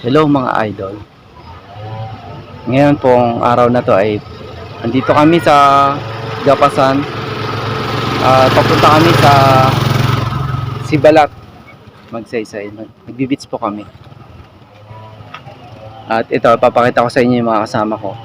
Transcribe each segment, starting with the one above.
Hello mga idol. Ngayon pong araw na to ay andito kami sa Gapasan. Ah, papunta kami sa Sibalat. Magsaysay. Mag- Magbibits po kami. At ito, papakita ko sa inyo yung mga kasama ko.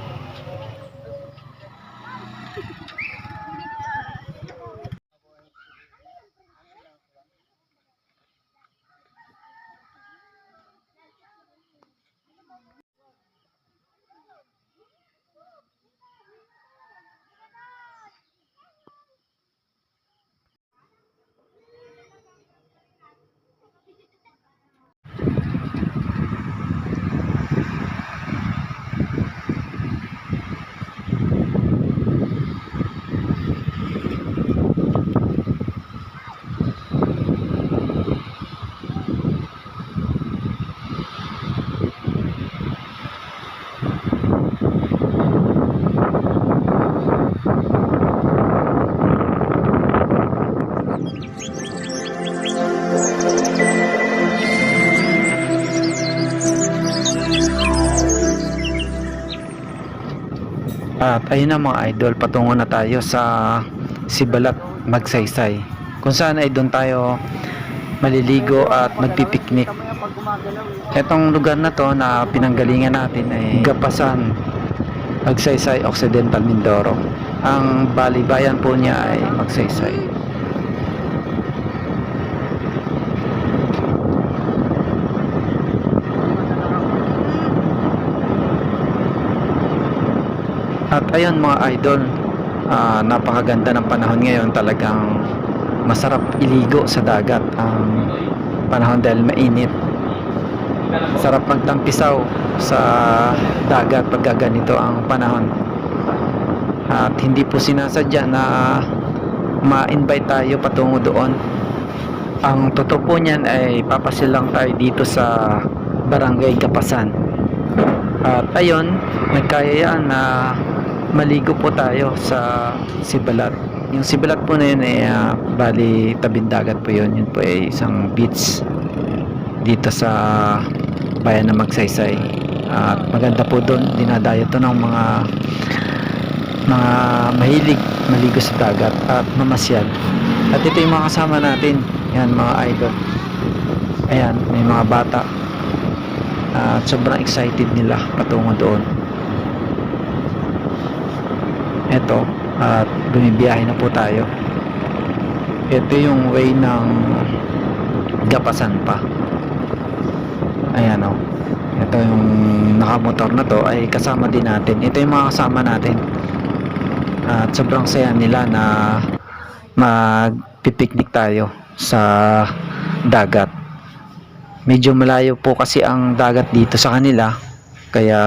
At ayun na mga idol, patungo na tayo sa Sibalat Magsaysay. Kung saan ay doon tayo maliligo at magpipiknik. Etong lugar na to na pinanggalingan natin ay Gapasan Magsaysay Occidental Mindoro. Ang balibayan po niya ay Magsaysay. At ayun mga idol, ah, napakaganda ng panahon ngayon talagang masarap iligo sa dagat ang panahon dahil mainit. Sarap magtampisaw sa dagat pag ganito ang panahon. At hindi po sinasadya na ma-invite tayo patungo doon. Ang totoo po niyan ay papasil lang tayo dito sa Barangay Gapasan. At ayun, nagkayayaan na maligo po tayo sa Sibalat. Yung Sibalat po na yun ay ah, bali tabing dagat po yun. Yun po ay isang beach dito sa bayan ng Magsaysay. At maganda po doon, dinadayo to ng mga mga mahilig maligo sa dagat at mamasyal. At ito yung mga kasama natin. Yan mga idol. Ayan, may mga bata. At sobrang excited nila patungo doon. Eto, at bumibiyahe na po tayo. Ito yung way ng Gapasan pa. Ayan o. Ito yung nakamotor na to ay kasama din natin. Ito yung mga kasama natin. At sobrang saya nila na magpipiknik tayo sa dagat. Medyo malayo po kasi ang dagat dito sa kanila. Kaya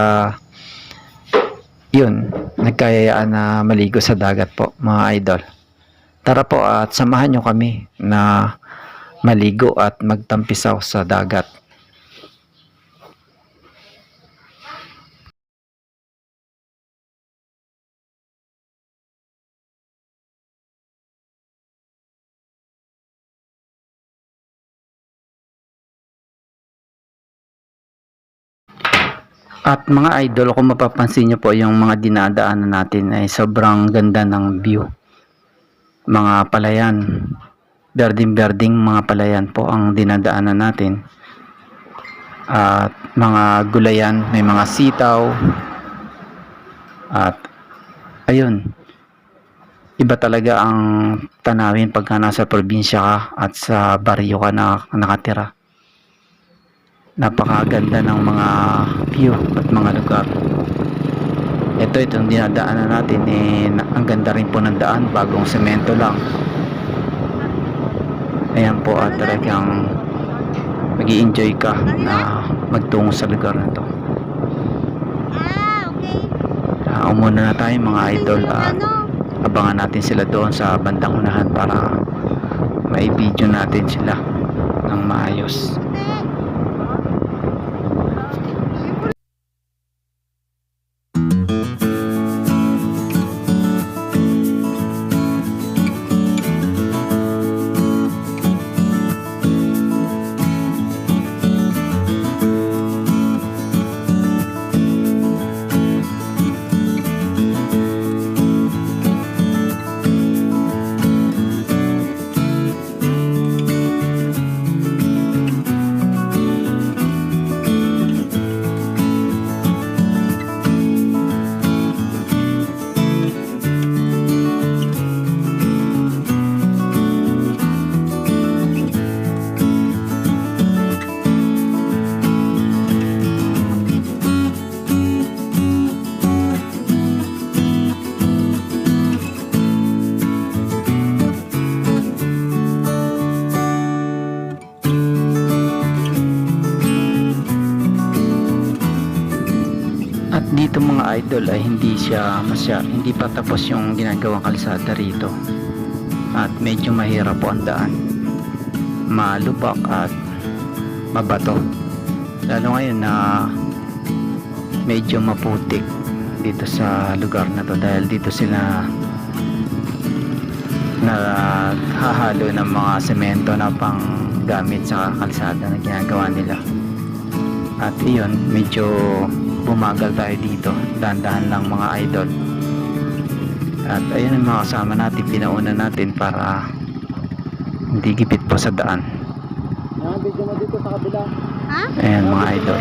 yun, nagkayayaan na maligo sa dagat po mga idol. Tara po at samahan nyo kami na maligo at magtampisaw sa dagat. At mga idol, kung mapapansin nyo po yung mga dinadaanan natin ay sobrang ganda ng view. Mga palayan, berding-berding mga palayan po ang dinadaanan natin. At mga gulayan, may mga sitaw. At ayun, iba talaga ang tanawin pagka nasa probinsya ka at sa baryo ka na nakatira napakaganda ng mga view at mga lugar. Ito itong dinadaanan natin eh, ang ganda rin po ng daan bagong semento lang. Ayan po at talagang mag enjoy ka na magtungo sa lugar na to. Ah, uh, umuna na tayo mga idol at Ano? abangan natin sila doon sa bandang unahan para may video natin sila ng maayos dito mga idol ay hindi siya masya, hindi pa tapos yung ginagawang kalsada rito. At medyo mahirap po ang daan. Malubak at mabato. Lalo ngayon na medyo maputik dito sa lugar na to dahil dito sila naghahalo ng mga semento na pang gamit sa kalsada na ginagawa nila. At iyon medyo bumagal tayo dito dahan-dahan lang mga idol at ayun ang mga kasama natin pinauna natin para hindi gipit po sa daan. Ha? ayan mga idol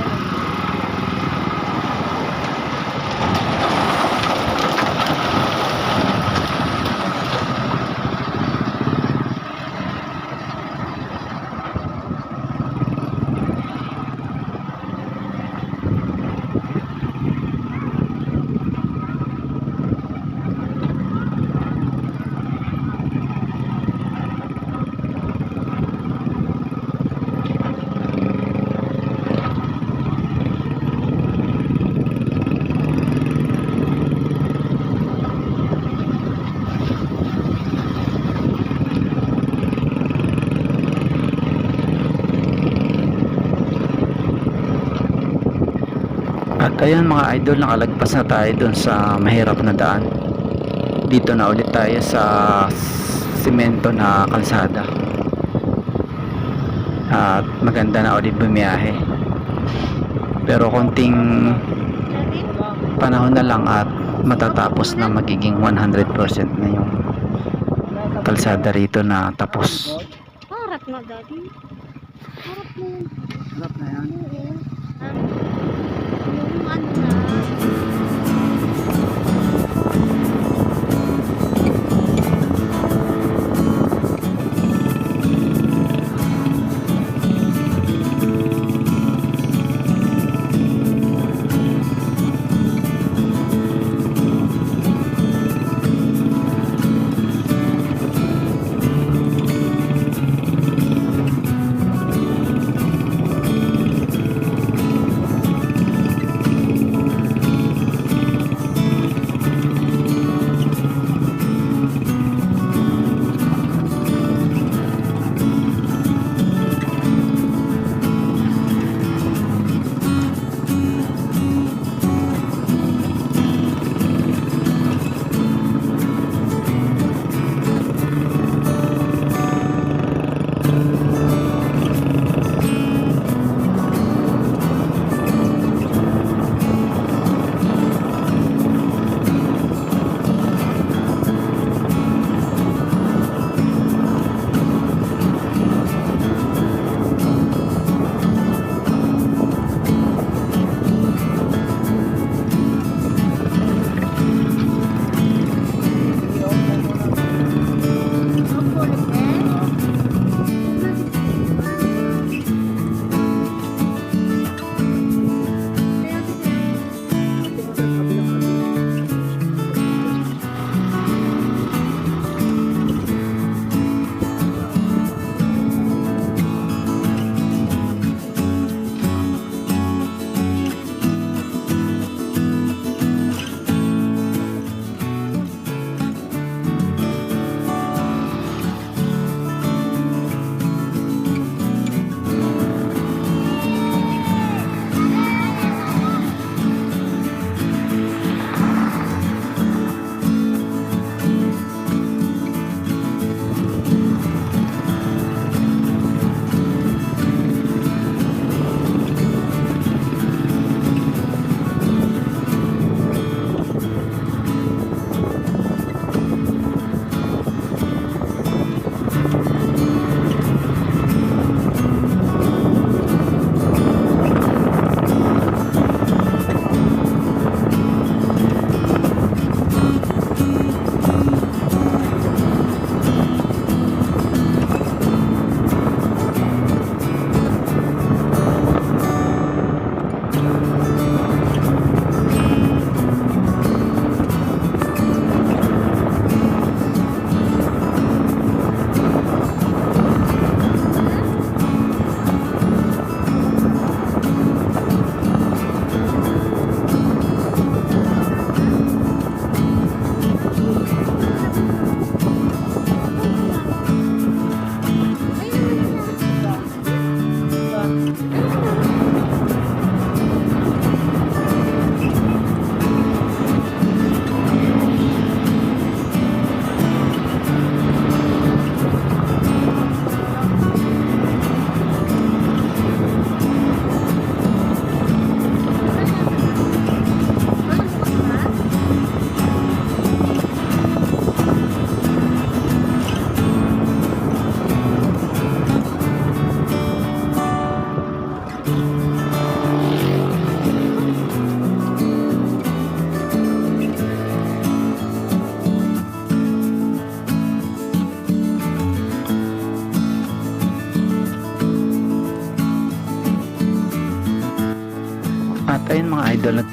At ayan mga idol, nakalagpas na tayo dun sa mahirap na daan. Dito na ulit tayo sa simento na kalsada. At maganda na ulit bumiyahe. Pero konting panahon na lang at matatapos na magiging 100% na yung kalsada rito na tapos. Harap na, daddy. Harap na yan. Oo. Ah, Yung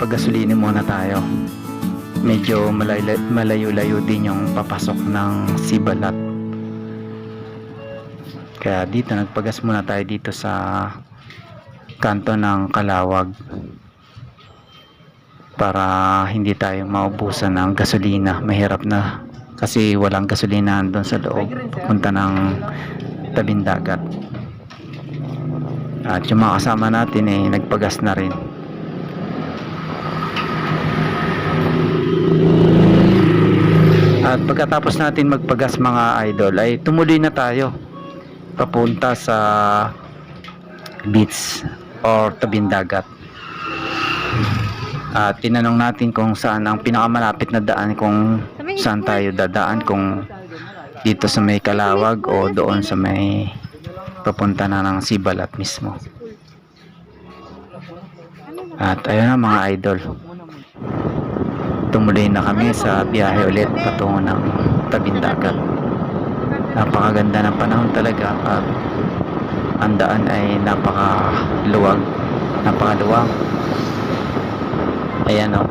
nagpagasolina muna tayo. Medyo malay- malayo-layo din yung papasok ng Sibalat. Kaya dito, nagpagas muna tayo dito sa kanto ng Kalawag para hindi tayo maubusan ng gasolina. Mahirap na kasi walang gasolina doon sa loob punta ng tabing dagat. At yung mga kasama natin eh nagpagas na rin. At pagkatapos natin magpagas mga idol ay tumuloy na tayo papunta sa beach or tabing dagat. At tinanong natin kung saan ang pinakamalapit na daan kung saan tayo dadaan kung dito sa may Kalawag o doon sa may papunta na ng Sibalat mismo. At ayun na mga idol. Tumuloy na kami sa biyahe ulit patungo ng tabing dagat. Napakaganda ng panahon talaga at ang daan ay napakaluwag, napakaluwag. Ayan o.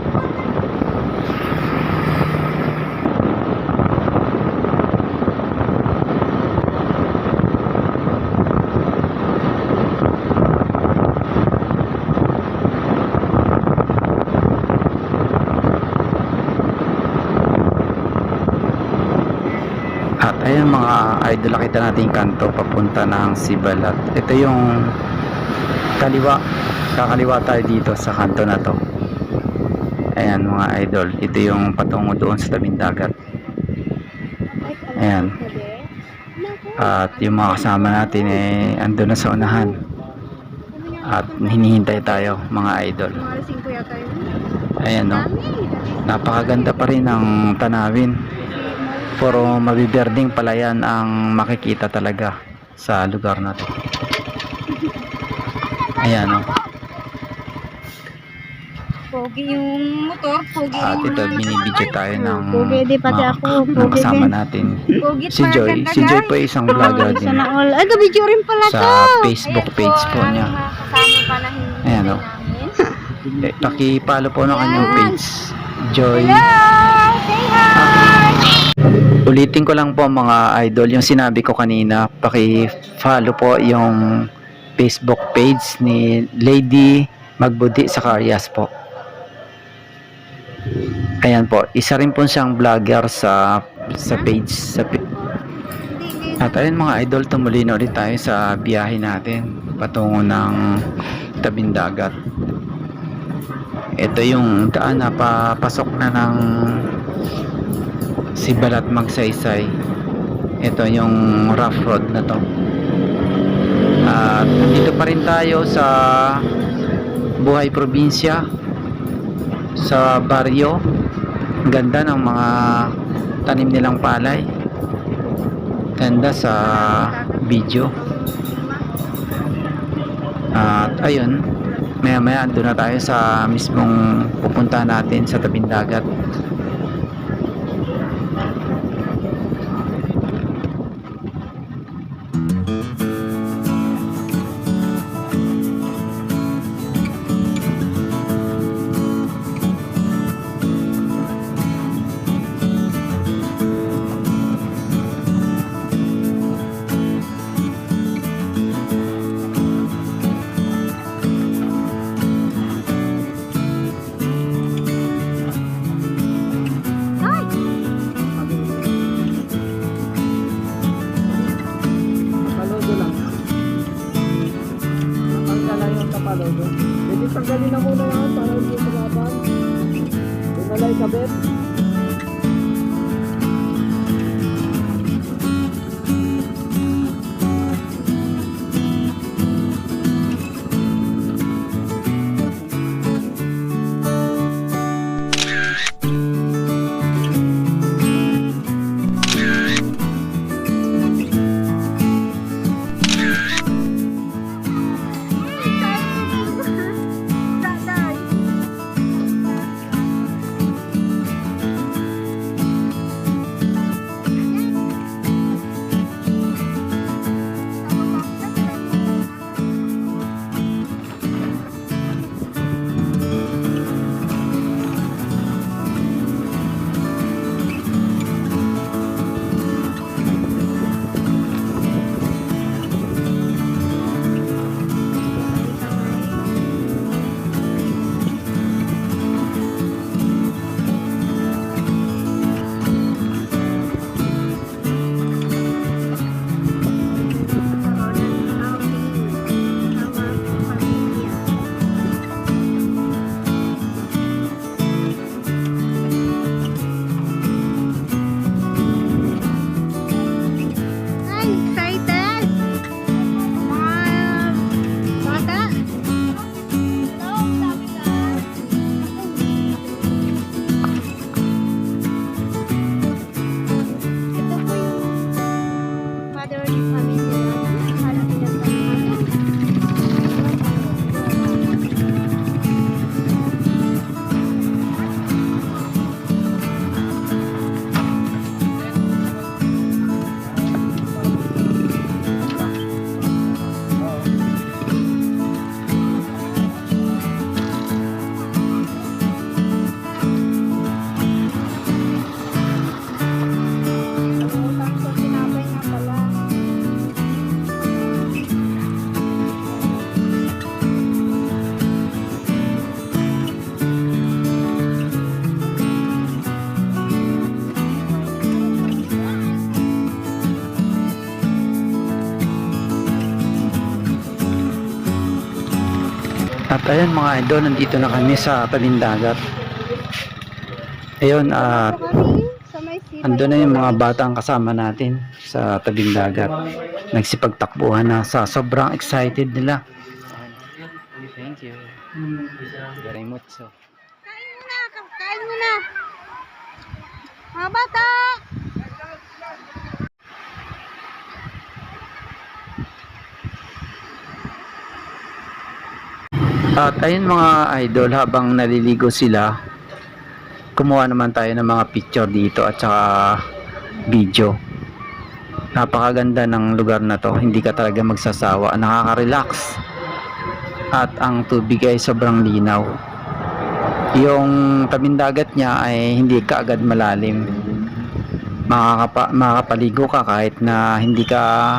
At ayan idol, nakita natin yung kanto papunta ng Sibalat. Ito yung kaliwa. Kakaliwa tayo dito sa kanto na to. Ayan mga idol, ito yung patungo doon sa tabing dagat. Ayan. At yung mga kasama natin eh ando na sa unahan. At hinihintay tayo mga idol. Mga alas 5 yata yun. Ayan no. Napakaganda pa rin ng tanawin. Puro mabiberding palayan ang makikita talaga sa lugar na to. Ayan o. Pogi yung motor, pogi At yung ito, mga binibidyo tayo ng Pogi, di pati mga- ako. Pogi kasama din. natin. Pogi Si Joy. Si Joy po ay isang vlogger din Sana all. Ay, video rin pala sa to. Facebook page po niya. Pala hindi Ayan, oh. namin. Eh, Pakipalo po ng kanyang page. Joy. Hello! Say hi! Ulitin ko lang po mga idol yung sinabi ko kanina. Paki-follow po yung Facebook page ni Lady Magbudi sa Carias po. Ayan po, isa rin po siyang vlogger sa sa page sa. At ayun mga idol, tumuloy na ulit tayo sa biyahe natin patungo ng tabing dagat. Ito yung daan na papasok na ng Sibalat Magsaysay. Ito yung rough road na to. At dito pa rin tayo sa buhay probinsya sa baryo. Ganda ng mga tanim nilang palay ganda sa video at ayun maya maya ando na tayo sa mismong pupunta natin sa tabing dagat At ayun mga idol, nandito na kami sa tabing dagat. Ayun, at sibay. ando na yung mga batang kasama natin sa tabing dagat. Nagsipagtakbuhan na sa sobrang excited nila. Thank you. Very much so. Kain mo na, kain mo na. Mga bata! At ayun mga idol, habang naliligo sila, kumuha naman tayo ng mga picture dito at saka video. Napakaganda ng lugar na to, hindi ka talaga magsasawa, nakaka-relax. At ang tubig ay sobrang linaw. Yung tabing dagat niya ay hindi ka agad malalim. Makakapa, makakapaligo ka kahit na hindi ka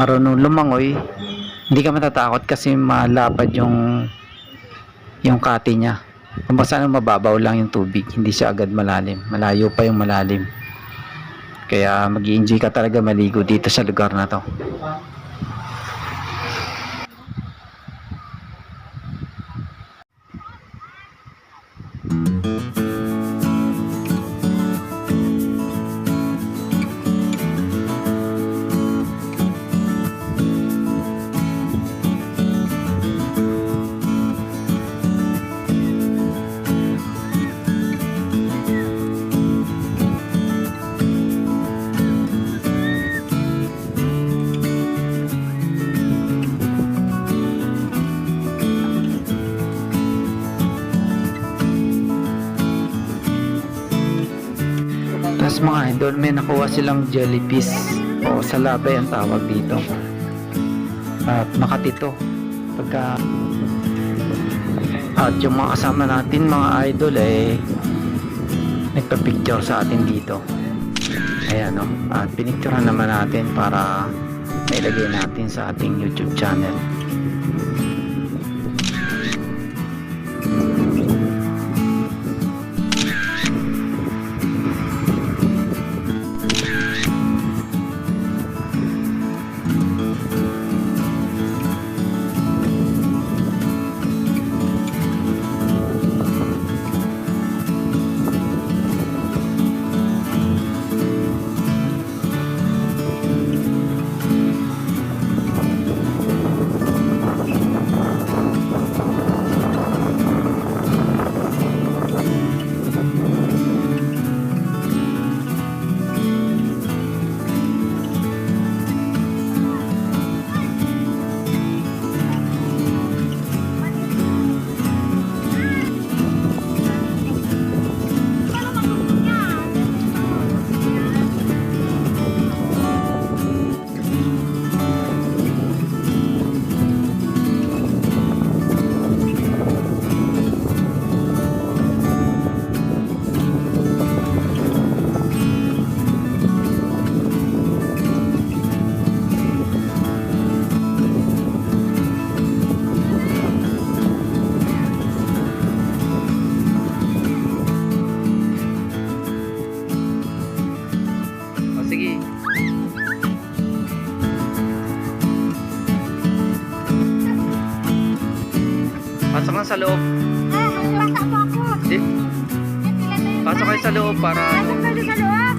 marunong lumangoy. Hindi ka matatakot kasi malapad yung yung kati niya. Kung basta ano, mababaw lang yung tubig, hindi siya agad malalim. Malayo pa yung malalim. Kaya mag enjoy ka talaga maligo dito sa lugar na to. Idol, may nakuha silang jellyfish o salabay ang tawag dito. At makatito. Pagka at yung mga kasama natin mga idol eh nagpa-picture sa atin dito. Ayan o. At pinicturean naman natin para mailagay natin sa ating YouTube channel. Pasok lang sa loob. Ah, bata po ako. Di, na pasok kayo sa loob para Pasok na doon sa loob.